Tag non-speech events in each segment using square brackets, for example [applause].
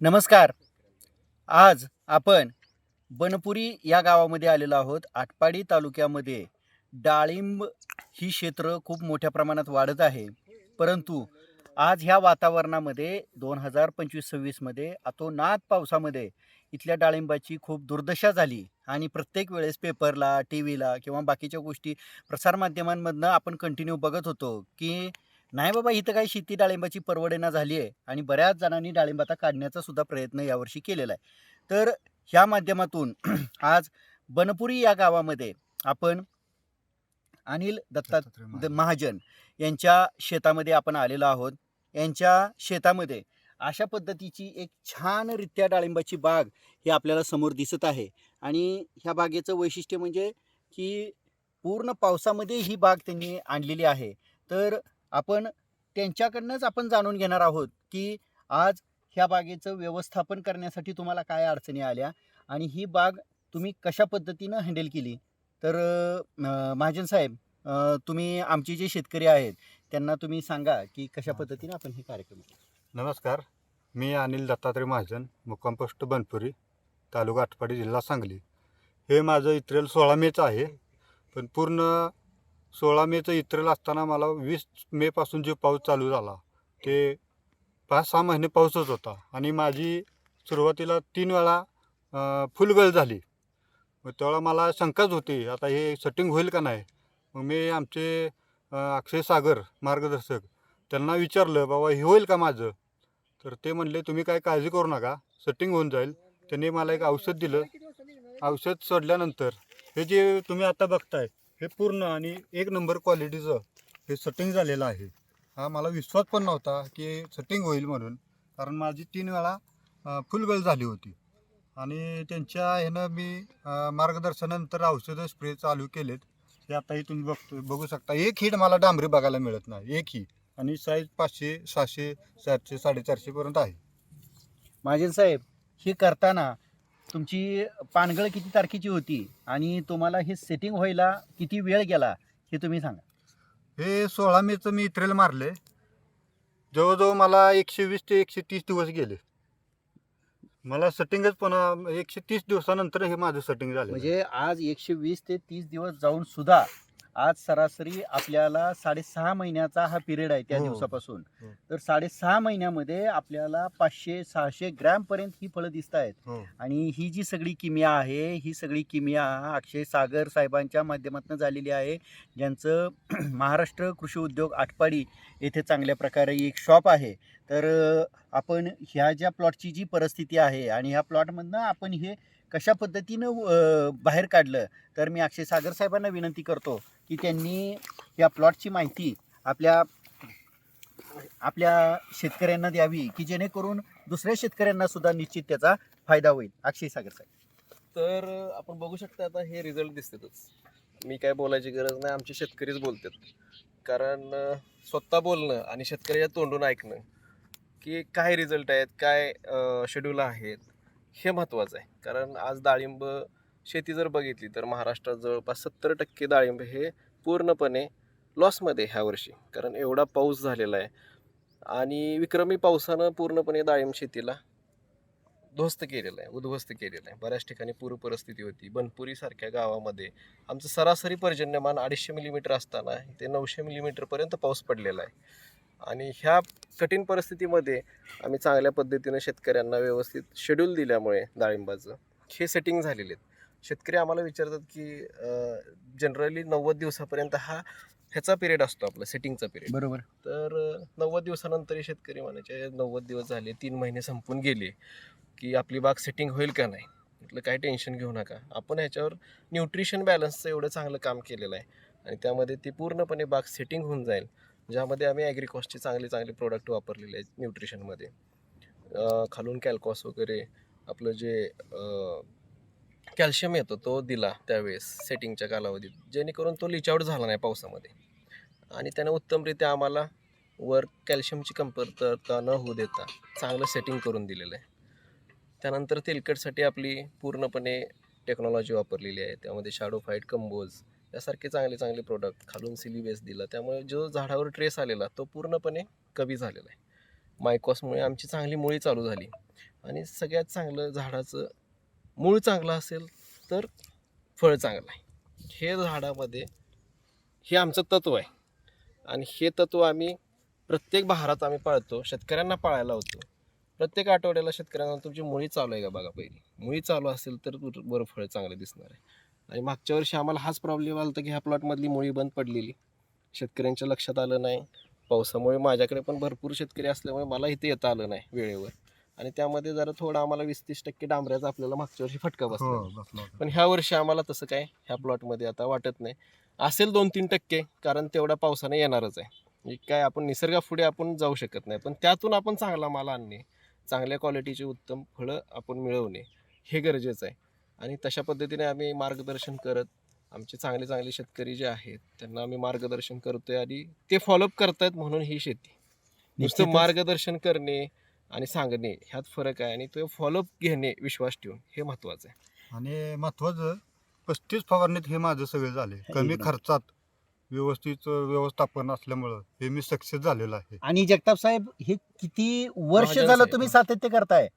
नमस्कार. आज आपण बनपुरी या गावामध्ये आलेलो आहोत. आटपाडी तालुक्यामध्ये डाळिंब ही क्षेत्र खूप मोठ्या प्रमाणात वाढत आहे. परंतु आज ह्या वातावरणामध्ये दोन हजार पंचवीस सव्वीसमध्ये अतोनात पावसामध्ये इथल्या डाळिंबाची खूप दुर्दशा झाली. आणि प्रत्येक वेळेस पेपरला टी व्हीला किंवा बाकीच्या गोष्टी प्रसारमाध्यमांमधनं आपण कंटिन्यू बघत होतो की नाही बाबा इथं काही शेती डाळिंबाची परवडेना झाली आहे आणि बऱ्याच जणांनी डाळिंब आता काढण्याचा सुद्धा प्रयत्न यावर्षी केलेला आहे. तर ह्या माध्यमातून [clears throat] आज बनपुरी या गावामध्ये आपण अनिल दत्ता महाजन यांच्या शेतामध्ये आपण आलेलो आहोत. यांच्या शेतामध्ये अशा पद्धतीची एक छानरित्या डाळिंबाची बाग ही आपल्याला समोर दिसत आहे. आणि ह्या बागेचं वैशिष्ट्य म्हणजे की पूर्ण पावसामध्ये ही बाग त्यांनी आणलेली आहे. तर आपण त्यांच्याकडनंच आपण जाणून घेणार आहोत की आज ह्या बागेचं व्यवस्थापन करण्यासाठी तुम्हाला काय अडचणी आल्या आणि ही बाग तुम्ही कशा पद्धतीनं हँडल केली? तर महाजन साहेब तुम्ही आमचे जे शेतकरी आहेत त्यांना तुम्ही सांगा की कशा पद्धतीने आपण हे कार्यक्रम केले. नमस्कार. मी अनिल दत्तात्रय महाजन मुक्काम पोस्ट बनपुरी तालुका आटपाडी जिल्हा सांगली. हे माझं इत्रेल सोळा मेचं आहे. पण पूर्ण सोळा मेचं इत्रेल असताना मला वीस मेपासून जे पाऊस चालू झाला ते पाच सहा महिने पाऊसच होता. आणि माझी सुरुवातीला तीन वेळा फुलगळ झाली. मग तेव्हा मला शंकाच होती आता हे सेटिंग होईल का नाही? मग मी आमचे अक्षय सागर मार्गदर्शक त्यांना विचारलं बाबा हे होईल का माझं? तर ते म्हणले तुम्ही काय काळजी करू नका सेटिंग होऊन जाईल. त्यांनी मला एक औषध दिलं. औषध सोडल्यानंतर हे जे तुम्ही आता बघताय हे पूर्ण आणि एक नंबर क्वालिटीचं हे सेटिंग झालेलं आहे. हा मला विश्वास पण नव्हता की सेटिंग होईल म्हणून. कारण माझी तीन वेळा फुल वेळ झाली होती. आणि त्यांच्या ह्यानं मी मार्गदर्शनानंतर औषधं स्प्रे चालू केलेत. हे आताही तुम्ही बघतो बघू शकता. एक हिट मला डांबरी बघायला मिळत नाही. एक ही आणि साईज पाचशे सहाशे चारशे साडेचारशेपर्यंत आहे. माझे साहेब ही करताना तुमची पानगळ किती तारखेची होती आणि तुम्हाला हे सेटिंग व्हायला किती वेळ गेला हे तुम्ही सांगा. हे सोळा मेचं मी इत्रेल मारले. जवळजवळ मला एकशे वीस ते एकशे तीस दिवस गेले. मला सेटिंगच पुन्हा एकशे तीस दिवसानंतर हे माझं सेटिंग झालं. म्हणजे आज एकशे वीस ते तीस दिवस जाऊन सुद्धा आज सरासरी आपल्याला साडेसहा महिन्याचा हा पिरियड आहे त्या हो. दिवसापासून. हो. तर साडेसहा महिन्यामध्ये आपल्याला पाचशे सहाशे ग्रॅम पर्यंत ही फळं दिसत आहेत. हो. आणि ही जी सगळी किमिया आहे ही सगळी किमिया अक्षय सागर साहेबांच्या माध्यमातून झालेली आहे. ज्यांचं [clears throat] महाराष्ट्र कृषी उद्योग आटपाडी येथे चांगल्या प्रकारे एक शॉप आहे. तर आपण ह्या ज्या प्लॉटची जी परिस्थिती आहे आणि ह्या प्लॉटमधनं आपण हे कशा पद्धतीनं बाहेर काढलं तर मी अक्षय सागर साहेबांना विनंती करतो की त्यांनी या प्लॉटची माहिती आपल्या आपल्या शेतकऱ्यांना द्यावी की जेणेकरून दुसऱ्या शेतकऱ्यांना सुद्धा निश्चित त्याचा फायदा होईल. अक्षय सागर साहेब. तर आपण बघू शकता आता हे रिझल्ट दिसतातच. मी काय बोलायची गरज नाही आमचे शेतकरीच बोलतात. कारण स्वतः बोलणं आणि शेतकऱ्याच्या तोंडून ऐकणं की काय रिझल्ट आहेत काय शेड्यूल आहेत हे महत्त्वाचं आहे. कारण आज डाळिंब शेती जर बघितली तर महाराष्ट्रात जवळपास सत्तर टक्के डाळिंब हे पूर्णपणे लॉसमध्ये ह्या वर्षी. कारण एवढा पाऊस झालेला आहे. आणि विक्रमी पावसानं पूर्णपणे डाळिंब शेतीला ध्वस्त केलेलं आहे उद्ध्वस्त केलेलं आहे. बऱ्याच ठिकाणी पूर परिस्थिती होती. बनपुरीसारख्या गावामध्ये आमचं सरासरी पर्जन्यमान अडीचशे मिलीमीटर असताना ते नऊशे मिलीमीटरपर्यंत पाऊस पडलेला आहे. आणि ह्या कठीण परिस्थितीमध्ये आम्ही चांगल्या पद्धतीनं शेतकऱ्यांना व्यवस्थित शेड्यूल दिल्यामुळे डाळिंबाचं हे सेटिंग झालेले आहेत. शेतकरी आम्हाला विचारतात की जनरली नव्वद दिवसापर्यंत हा ह्याचा पिरियड असतो आपला सेटिंगचा पिरियड बरोबर. तर नव्वद दिवसानंतर शेतकरी म्हणायचे नव्वद दिवस झाले तीन महिने संपून गेले की आपली बाग सेटिंग होईल का नाही? म्हटलं काय टेन्शन घेऊ नका. आपण ह्याच्यावर न्यूट्रिशन बॅलन्सचं एवढं चांगलं काम केलेलं आहे आणि त्यामध्ये ती पूर्णपणे बाग सेटिंग होऊन जाईल. ज्यामध्ये आम्ही ॲग्रिकॉसचे चांगले चांगले प्रोडक्ट वापरलेले आहेत न्यूट्रिशनमध्ये खालून कॅल्कॉस वगैरे आपलं जे कॅल्शियम येतो तो दिला त्यावेळेस सेटिंगच्या कालावधीत. जेणेकरून तो लिचआउट झाला नाही पावसामध्ये. आणि त्यानं उत्तमरित्या आम्हाला वर कॅल्शियमची कमतरता न होऊ देता चांगलं सेटिंग करून दिलेलं आहे. त्यानंतर तेलकटसाठी आपली पूर्णपणे टेक्नॉलॉजी वापरलेली आहे. त्यामध्ये शॅडो फाईट कंबोज यासारखे चांगले चांगले प्रोडक्ट खालून सिलिबेस दिला. त्यामुळे जो झाडावर ट्रेस आलेला तो पूर्णपणे कमी झालेला आहे. मायकॉसमुळे आमची चांगली मुळी चालू झाली. आणि सगळ्यात चांगलं झाडाचं मूळ चांगलं असेल तर फळ चांगलं आहे. हे झाडामध्ये हे आमचं तत्व आहे. आणि हे तत्व आम्ही प्रत्येक बहारात आम्ही पाळतो शेतकऱ्यांना पाळायला होतो प्रत्येक आठवड्याला शेतकऱ्यांना तुमची मुळी चालू आहे का बघा पहिली? मुळी चालू असेल तर बर- बरं फळ चांगलं दिसणार आहे. आणि मागच्या वर्षी आम्हाला हाच प्रॉब्लेम आला होता की ह्या प्लॉटमधली मुळी बंद पडलेली. शेतकऱ्यांच्या लक्षात आलं नाही. पावसामुळे माझ्याकडे पण भरपूर शेतकरी असल्यामुळे मला इथे येता आलं नाही वेळेवर. आणि त्यामध्ये जरा थोडं आम्हाला वीस तीस टक्के डांबऱ्याचा आपल्याला मागच्या वर्षी फटका बसला. हो. पण ह्या वर्षी आम्हाला तसं काय ह्या प्लॉटमध्ये आता वाटत नाही. असेल दोन तीन टक्के कारण तेवढा पावसाने येणारच आहे. म्हणजे काय आपण निसर्गापुढे आपण जाऊ शकत नाही. पण त्यातून आपण चांगला माल आणणे चांगल्या क्वालिटीची उत्तम फळं आपण मिळवणे हे गरजेचं आहे. आणि तशा पद्धतीने आम्ही मार्गदर्शन करत आमचे चांगले चांगले शेतकरी जे आहेत त्यांना आम्ही मार्गदर्शन करतोय आणि ते फॉलोअप करतायत म्हणून ही शेती नुसतं. मार्गदर्शन करणे आणि सांगणे ह्यात फरक आहे आणि तो फॉलोअप घेणे विश्वास ठेवून हे महत्त्वाचं आहे आणि महत्वाचं पस्तीस फवारणीत हे माझं सगळं झाले कमी. खर्चात व्यवस्थित व्यवस्थापन असल्यामुळं हे मी सक्सेस झालेलो आहे आणि जगताप साहेब हे किती वर्ष झालं. तुम्ही सातत्य करताय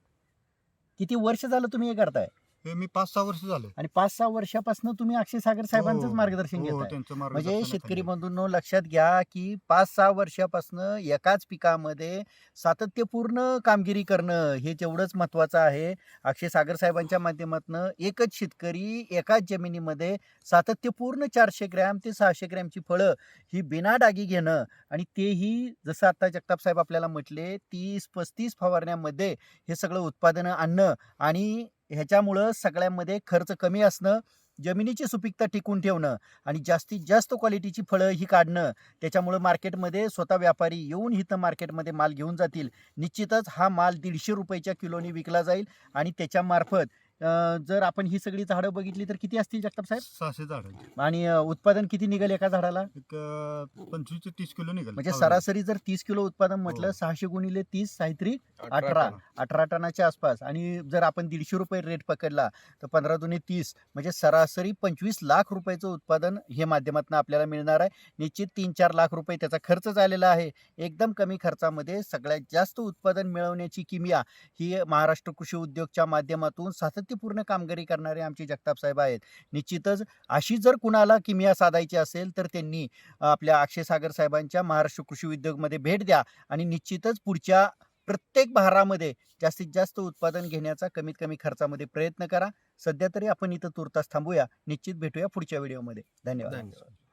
किती वर्ष झालं तुम्ही हे करताय हे मी पाच सहा वर्ष झाले. आणि पाच सहा वर्षापासून तुम्ही अक्षय सागर हो, मार्गदर्शन हो, घेताय. त्यांचं म्हणजे मार्गदर्शनाखाली. शेतकरी बंधूंनो लक्षात घ्या की पाच सहा वर्षापासून एकाच पिकामध्ये सातत्यपूर्ण कामगिरी करणं हे तेवढंच महत्वाचं आहे. अक्षय सागर साहेबांच्या माध्यमातून एकच शेतकरी एकाच जमिनीमध्ये सातत्यपूर्ण चारशे ग्रॅम ते सहाशे ग्रॅमची फळं ही बिना डागी घेणं आणि तेही जसं आता जगताप साहेब आपल्याला म्हटले तीस पस्तीस फवारण्यामध्ये हे सगळं उत्पादनं आणणं आणि ह्याच्यामुळं सगळ्यांमध्ये खर्च कमी असणं जमिनीची सुपीकता टिकून ठेवणं आणि जास्तीत जास्त क्वालिटीची फळं ही काढणं त्याच्यामुळं मार्केटमध्ये स्वतः व्यापारी येऊन इथं मार्केटमध्ये माल घेऊन जातील. निश्चितच हा माल दीडशे रुपयाच्या किलोनी विकला जाईल आणि त्याच्यामार्फत अं, जर आपण ही सगळी झाडं बघितली तर किती असतील जगताप साहेब? सहाशे झाडांचे आणि अं, उत्पादन किती निघेल एका झाडाला? एक अं, पंचवीस ते तीस किलो निघाल. म्हणजे सरासरी जर तीस किलो उत्पादन म्हटलं हो. सहाशे गुणिले तीस साहित्री अठरा अठरा टन. अठरा टनाच्या आसपास. आणि जर आपण दीडशे रुपये रेट पकडला तर पंधरा दुने तीस. म्हणजे सरासरी पंचवीस लाख रुपयाचं उत्पादन हे माध्यमातून आपल्याला मिळणार आहे. निश्चित तीन चार लाख रुपये त्याचा खर्च झालेला आहे. एकदम कमी खर्चामध्ये सगळ्यात जास्त उत्पादन मिळवण्याची किमिया ही महाराष्ट्र कृषी उद्योगच्या माध्यमातून सातत्यपूर्ण कामगिरी करणारे आमचे जगताप साहेब आहेत. निश्चितच अशी जर कुणाला किमिया साधायची असेल तर त्यांनी आपल्या अक्षय सागर साहेबांच्या महाराष्ट्र कृषी उद्योगमध्ये भेट द्या आणि निश्चितच पुढच्या प्रत्येक भारामध्ये जास्तीत जास्त उत्पादन घेण्याचा कमीत कमी खर्चामध्ये प्रयत्न करा. सध्या तरी आपण इथं तुर्तास थांबूया. निश्चित भेटूया पुढच्या व्हिडिओमध्ये. धन्यवाद. धन्यवाद.